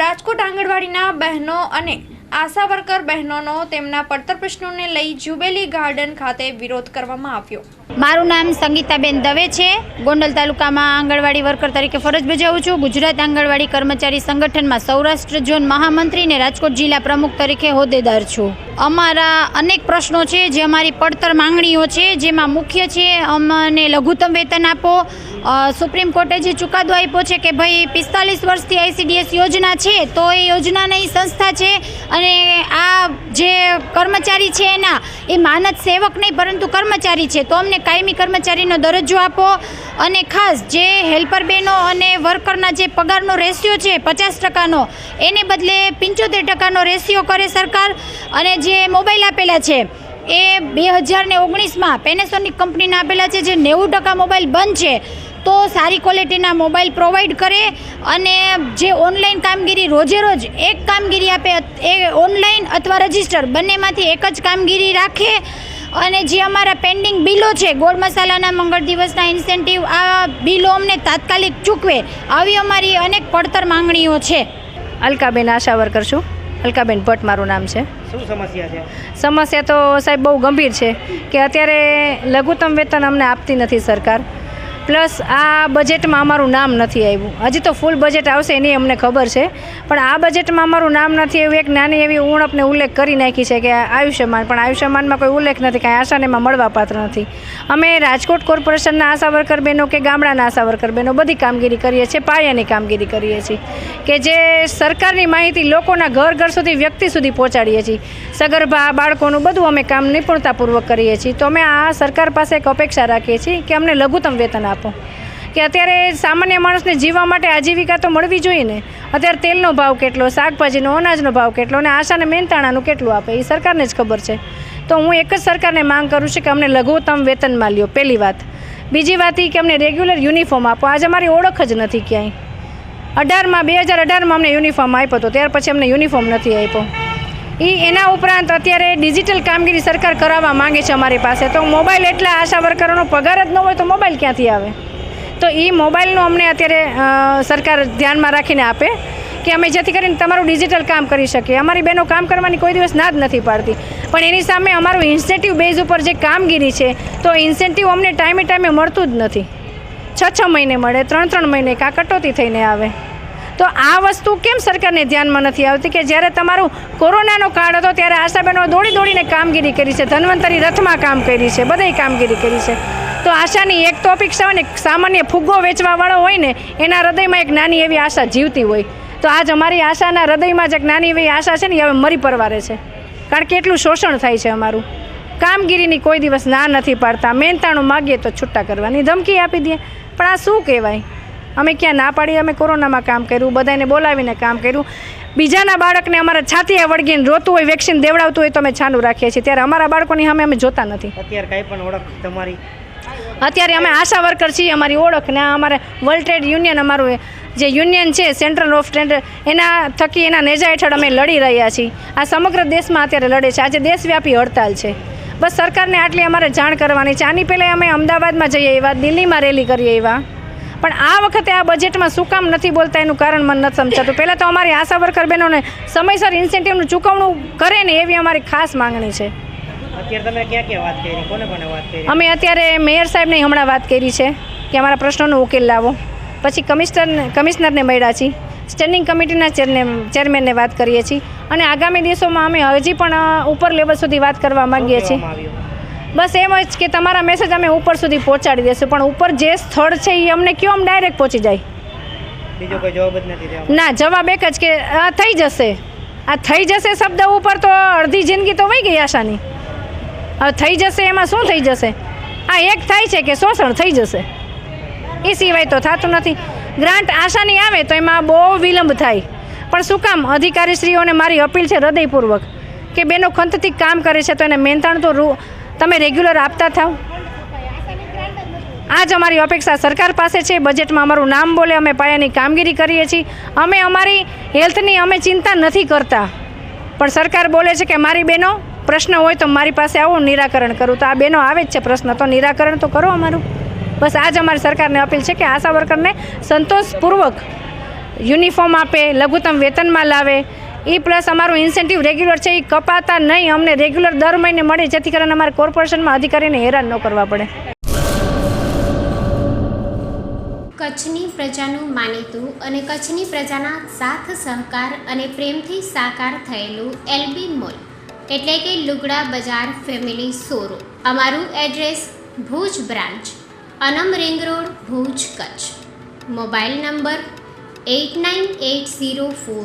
રાજકોટ આંગણવાડીના બહેનો અને આશા વર્કર બહેનોનો તેમના પડતર પ્રશ્નોને લઈ જુબેલી ગાર્ડન ખાતે વિરોધ કરવામાં આવ્યો. મારું નામ સંગીતાબેન દવે છે. ગોંડલ તાલુકામાં આંગણવાડી વર્કર તરીકે ફરજ બજાવું છું. ગુજરાત આંગણવાડી કર્મચારી સંગઠનમાં સૌરાષ્ટ્ર ઝોન મહામંત્રી ને રાજકોટ જિલ્લા પ્રમુખ તરીકે હોદ્દેદાર છું. અમારા અનેક પ્રશ્નો છે જે અમારી પડતર માંગણીઓ છે, જેમાં મુખ્ય છે અમને લઘુત્તમ વેતન આપો સુપ્રીમ કોર્ટે જે ચુકાદો આપ્યો છે કે ભાઈ પિસ્તાલીસ વર્ષથી આઈસીડીએસ યોજના છે, તો એ યોજનાની સંસ્થા છે અને આ જે કર્મચારી છે એના, એ માનદ સેવક નહીં, પરંતુ કર્મચારી છે. તો અમને કાયમી કર્મચારીનો દરજ્જો આપો અને ખાસ જે હેલ્પર બહેનો અને વર્કરના જે પગારનો રેશિયો છે, પચાસ ટકાનો, એને બદલે પંચોતેર ટકાનો રેશિયો કરે સરકાર અને જે મોબાઈલ આપેલા છે, એ બે હજાર ને ઓગણીસમાં પેનેસોનિક કંપનીના આપેલા છે, જે નેવું ટકા મોબાઈલ બંધ છે. તો સારી ક્વોલિટીના મોબાઈલ પ્રોવાઈડ કરે અને જે ઓનલાઈન કામગીરી રોજે રોજ એક કામગીરી આપે એ ઓનલાઈન અથવા રજિસ્ટર બંનેમાંથી એક જ કામગીરી રાખે અને જે અમારા પેન્ડિંગ બિલો છે ગોળ મસાલાના મંગળ દિવસના ઇન્સેન્ટિવ આ બિલો અમને તાત્કાલિક ચૂકવે. આવી અમારી અનેક પડતર માંગણીઓ છે. અલકાબેન આશા વર્કર છું. અલકાબેન ભટ્ટ મારું નામ છે. શું સમસ્યા છે? સમસ્યા તો સાહેબ બહુ ગંભીર છે કે અત્યારે લઘુત્તમ વેતન અમને આપતી નથી સરકાર. પ્લસ આ બજેટમાં અમારું નામ નથી આવ્યું. હજી તો ફૂલ બજેટ આવશે એની અમને ખબર છે. પણ આ બજેટમાં અમારું નામ નથી આવ્યું. એક નાની એવી ઉણપને ઉલ્લેખ કરી નાખી છે કે આયુષ્યમાન, પણ આયુષ્યમાનમાં કોઈ ઉલ્લેખ નથી, કાંઈ આશાને એમાં મળવાપાત્ર નથી. અમે રાજકોટ કોર્પોરેશનના આશા વર્કર બહેનો કે ગામડાના આશા વર્કર બહેનો બધી કામગીરી કરીએ છીએ, પાયાની કામગીરી કરીએ છીએ, કે જે સરકારની માહિતી લોકોના ઘર ઘર સુધી, વ્યક્તિ સુધી પહોંચાડીએ છીએ. સગર્ભા, બાળકોનું બધું અમે કામ નિપુણતાપૂર્વક કરીએ છીએ. તો અમે આ સરકાર પાસે એક અપેક્ષા રાખીએ છીએ કે અમને લઘુત્તમ વેતન આપો. કે અત્યારે સામાન્ય માણસને જીવવા માટે આજીવિકા તો મળવી જોઈએ ને. અત્યારે તેલનો ભાવ કેટલો, શાકભાજીનો, અનાજનો ભાવ કેટલો અને આશાને મહેનતાણાનું કેટલું આપે એ સરકારને જ ખબર છે. તો હું એક જ સરકારને માંગ કરું છું કે અમને લઘુત્તમ વેતનમાં લ્યો પહેલી વાત. બીજી વાત એ કે અમને રેગ્યુલર યુનિફોર્મ આપો, આજે અમારી ઓળખ જ નથી ક્યાંય. અઢારમાં, બે હજાર અઢારમાં અમને યુનિફોર્મ આપ્યો હતો ત્યાર પછી અમને યુનિફોર્મ નથી આપ્યો. એ એના ઉપરાંત અત્યારે ડિજિટલ કામગીરી સરકાર કરાવવા માંગે છે અમારી પાસે. તો મોબાઈલ એટલા આશા વર્કરોનો પગાર જ ન હોય તો મોબાઈલ ક્યાંથી આવે? તો એ મોબાઈલનું અમને અત્યારે સરકાર ધ્યાનમાં રાખીને આપે કે અમે જેથી કરીને તમારું ડિજિટલ કામ કરી શકીએ. અમારી બહેનો કામ કરવાની કોઈ દિવસ ના જ નથી પાડતી. પણ એની સામે અમારું ઇન્સેન્ટિવ બેઝ ઉપર જે કામગીરી છે, તો ઇન્સેન્ટિવ અમને ટાઈમે ટાઈમે મળતું જ નથી. છ છ મહિને મળે ત્રણ ત્રણ મહિને, કાં કટોતી થઈને આવે. તો આ વસ્તુ કેમ સરકારને ધ્યાનમાં નથી આવતી કે જ્યારે તમારું કોરોનાનો કાળ હતો ત્યારે આશાબેનો દોડી દોડીને કામગીરી કરી છે, ધન્વંતરી રથમાં કામ કરી છે, બધાય કામગીરી કરી છે. તો આશાની એક તો અપેક્ષા હોય ને સામાન્ય ફુગ્ગો વેચવાવાળો હોય ને, એના હૃદયમાં એક નાની એવી આશા જીવતી હોય. તો આજ અમારી આશાના હૃદયમાં જ એક નાની એવી આશા છે ને હવે મરી પરવારે છે. કારણ કે એટલું શોષણ થાય છે અમારું. કામગીરીની કોઈ દિવસ ના નથી પાડતા. મહેનતાણું માગીએ તો છૂટા કરવાની ધમકી આપી દે. પણ આ શું કહેવાય? અમે ક્યાં ના પાડી અમે કોરોનામાં કામ કર્યું બધાને બોલાવીને કામ કર્યું. બીજાના બાળકને અમારા છાતીએ વળગીને રોતું હોય વેક્સિન દેવડાવતું હોય તો અમે છાનું રાખીએ છીએ. ત્યારે અમારા બાળકોની સામે અમે જોતા નથી. અત્યારે કાંઈ પણ ઓળખ તમારી? અત્યારે અમે આશા વર્કર છીએ અમારી ઓળખ ને અમારે વર્લ્ડ ટ્રેડ યુનિયન અમારું જે યુનિયન છે સેન્ટ્રલ ઓફ ટ્રેડ એના થકી એના નેજા હેઠળ અમે લડી રહ્યા છીએ. આ સમગ્ર દેશમાં અત્યારે લડે છે. આજે દેશવ્યાપી હડતાલ છે. બસ સરકારને આટલી અમારે જાણ કરવાની છે. આની પહેલાં અમે અમદાવાદમાં જઈએ એવા દિલ્હીમાં રેલી કરીએ એવા. પણ આ વખતે આ બજેટમાં શું કામ નથી બોલતા એનું કારણ મને નથી સમજાતું. પહેલાં તો અમારી આશા વર્કર બહેનોને સમયસર ઇન્સેન્ટિવનું ચૂકવણું કરે ને એવી અમારી ખાસ માંગણી છે. અમે અત્યારે મેયર સાહેબને હમણાં વાત કરી છે કે અમારા પ્રશ્નોનો ઉકેલ લાવો. પછી કમિશનર કમિશનરને મળ્યા છીએ. સ્ટેન્ડિંગ કમિટીના ચેરને ચેરમેનને વાત કરીએ છીએ. અને આગામી દિવસોમાં અમે હજી પણ ઉપર લેવલ સુધી વાત કરવા માંગીએ છીએ. બસ એમ જ કે તમારા મેસેજ અમે ઉપર સુધી પહોંચાડી દઈશું પણ ઉપર જે સ્થળ છે એ અમને કયો આમ ડાયરેક્ટ પહોંચી જાય? બીજો કોઈ જવાબ જ નથી ના જવાબ એક જ કે આ થઈ જશે. આ થઈ જશે શબ્દ ઉપર તો અડધી જિંદગી તો વહી ગઈ આશાની. હવે થઈ જશે એમાં શું થઈ જશે? આ એક થાય છે કે શોષણ થઈ જશે. એ સિવાય તો થતું નથી. ગ્રાન્ટ આશાની આવે તો એમાં બહુ વિલંબ થાય. પણ શું કામ? અધિકારીશ્રીઓને મારી અપીલ છે હૃદયપૂર્વક કે બેનો ખંતથી કામ કરે છે તો એને મહેનતાણ તો રૂ તમે રેગ્યુલર આપતા થાવ? આ જ અમારી અપેક્ષા સરકાર પાસે છે, બજેટમાં અમારું નામ બોલે, અમે પાયાની કામગીરી કરીએ છીએ. અમે અમારી હેલ્થની અમે ચિંતા નથી કરતા. પણ સરકાર બોલે છે કે મારી બહેનો પ્રશ્ન હોય તો મારી પાસે આવો, નિરાકરણ કરું. તો આ બહેનો આવે જ છે પ્રશ્ન. તો નિરાકરણ તો કરો અમારું. બસ આ જ અમારી સરકારને અપીલ છે કે આશા વર્કરને સંતોષપૂર્વક યુનિફોર્મ આપે, લઘુત્તમ વેતનમાં લાવે એ પ્લસ અમારું ઇન્સેન્ટિવ રેગ્યુલર છે એ કપાતા નહીં. અમને રેગ્યુલર દર મહિને મળે, જેથી કરીને અમારે કોર્પોરેશનમાં અધિકારીને હેરાન ન કરવા પડે. કચ્છની પ્રજાનું માનીતું અને કચ્છની પ્રજાના સાથ, સહકાર અને પ્રેમથી સાકાર થયેલું એલબી મોલ, એટલે કે લુગડા બજાર ફેમિલી સોરો અમારું address Bhuj branch, Anam ring road, Bhuj Kutch. Mobile number eight nine eight zero four